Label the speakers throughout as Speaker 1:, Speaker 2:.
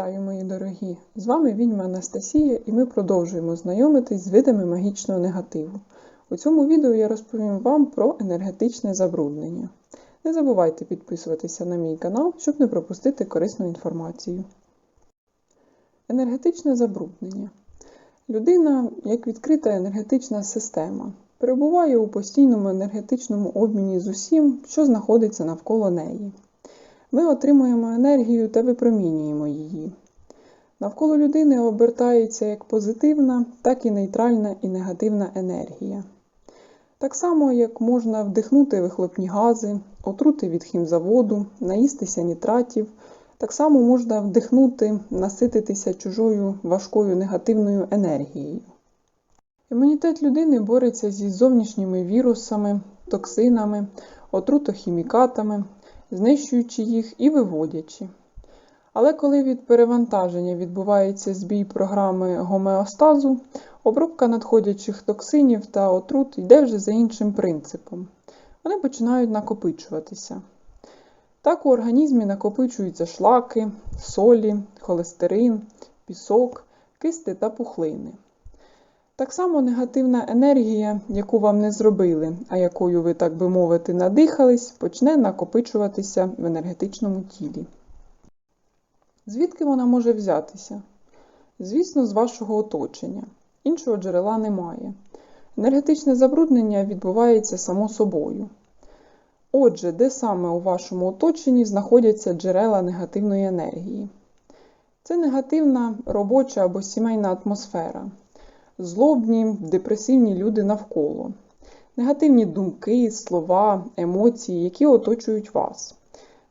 Speaker 1: Вітаю, мої дорогі! З вами відьма Анастасія і ми продовжуємо знайомитись з видами магічного негативу. У цьому відео я розповім вам про енергетичне забруднення. Не забувайте підписуватися на мій канал, щоб не пропустити корисну інформацію. Енергетичне забруднення. Людина як відкрита енергетична система, перебуває у постійному енергетичному обміні з усім, що знаходиться навколо неї. Ми отримуємо енергію та випромінюємо її. Навколо людини обертається як позитивна, так і нейтральна і негативна енергія. Так само, як можна вдихнути вихлопні гази, отрути від хімзаводу, наїстися нітратів, так само можна вдихнути, насититися чужою важкою негативною енергією. Імунітет людини бореться зі зовнішніми вірусами, токсинами, отрутохімікатами, знищуючи їх і виводячи. Але коли від перевантаження відбувається збій програми гомеостазу, обробка надходячих токсинів та отрут йде вже за іншим принципом. Вони починають накопичуватися. Так у організмі накопичуються шлаки, солі, холестерин, пісок, кисти та пухлини. Так само негативна енергія, яку вам не зробили, а якою ви, так би мовити, надихались, почне накопичуватися в енергетичному тілі. Звідки вона може взятися? Звісно, з вашого оточення. Іншого джерела немає. Енергетичне забруднення відбувається само собою. Отже, де саме у вашому оточенні знаходяться джерела негативної енергії? Це негативна робоча або сімейна атмосфера злобні, депресивні люди навколо, негативні думки, слова, емоції, які оточують вас.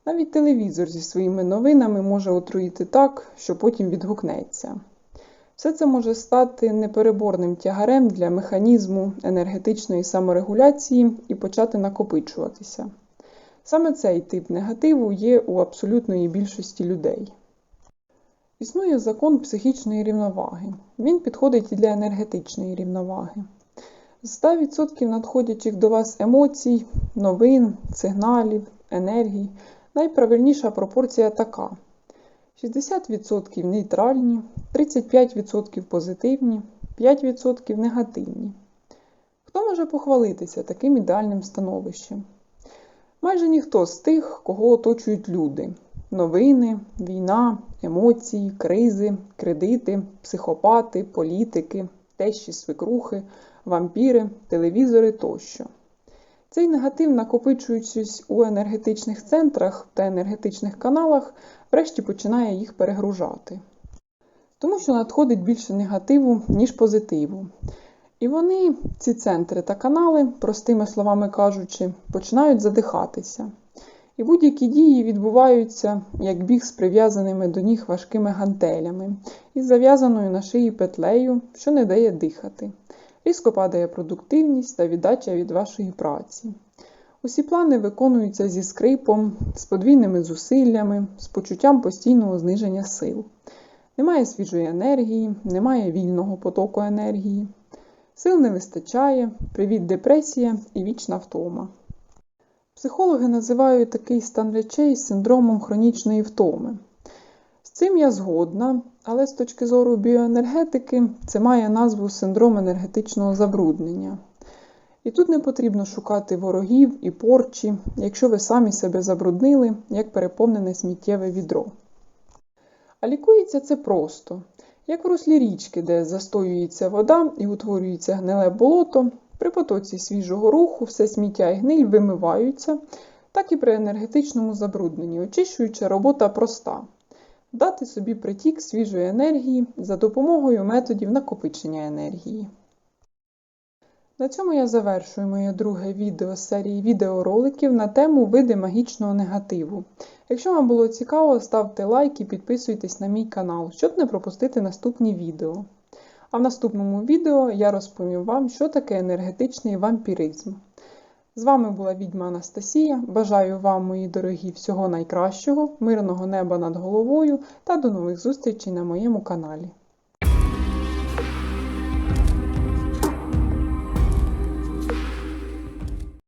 Speaker 1: Навіть телевізор зі своїми новинами може отруїти так, що потім відгукнеться. Все це може стати непереборним тягарем для механізму енергетичної саморегуляції і почати накопичуватися. Саме цей тип негативу є у абсолютної більшості людей. Існує закон психічної рівноваги. Він підходить і для енергетичної рівноваги. З 100% надходячих до вас емоцій, новин, сигналів, енергій найправильніша пропорція така: 60% нейтральні, 35% позитивні, 5% негативні. Хто може похвалитися таким ідеальним становищем? Майже ніхто з тих, кого оточують люди новини, війна, емоції, кризи, кредити, психопати, політики, тещі свекрухи, вампіри, телевізори тощо. Цей негатив, накопичуючись у енергетичних центрах та енергетичних каналах, врешті починає їх перегружати. Тому що надходить більше негативу, ніж позитиву. І вони, ці центри та канали, простими словами кажучи, починають задихатися. І будь-які дії відбуваються як біг з прив'язаними до ніг важкими гантелями із зав'язаною на шиї петлею, що не дає дихати. Різко падає продуктивність та віддача від вашої праці. Усі плани виконуються зі скрипом, з подвійними зусиллями, з почуттям постійного зниження сил. Немає свіжої енергії, немає вільного потоку енергії. Сил не вистачає, привіт депресія і вічна втома. Психологи називають такий стан речей синдромом хронічної втоми. З цим я згодна, але з точки зору біоенергетики це має назву синдром енергетичного забруднення. І тут не потрібно шукати ворогів і порчі, якщо ви самі себе забруднили, як переповнене сміттєве відро. А лікується це просто, як в руслі річки, де застоюється вода і утворюється гниле болото, при потоці свіжого руху все сміття і гниль вимиваються, так і при енергетичному забрудненні, очищуюча робота проста. Дати собі притік свіжої енергії за допомогою методів накопичення енергії. На цьому я завершую моє друге відео з серії відеороликів на тему види магічного негативу. Якщо вам було цікаво, ставте лайк і підписуйтесь на мій канал, щоб не пропустити наступні відео. А в наступному відео я розповім вам, що таке енергетичний вампіризм. З вами була відьма Анастасія. Бажаю вам, мої дорогі, всього найкращого, мирного неба над головою та до нових зустрічей на моєму каналі.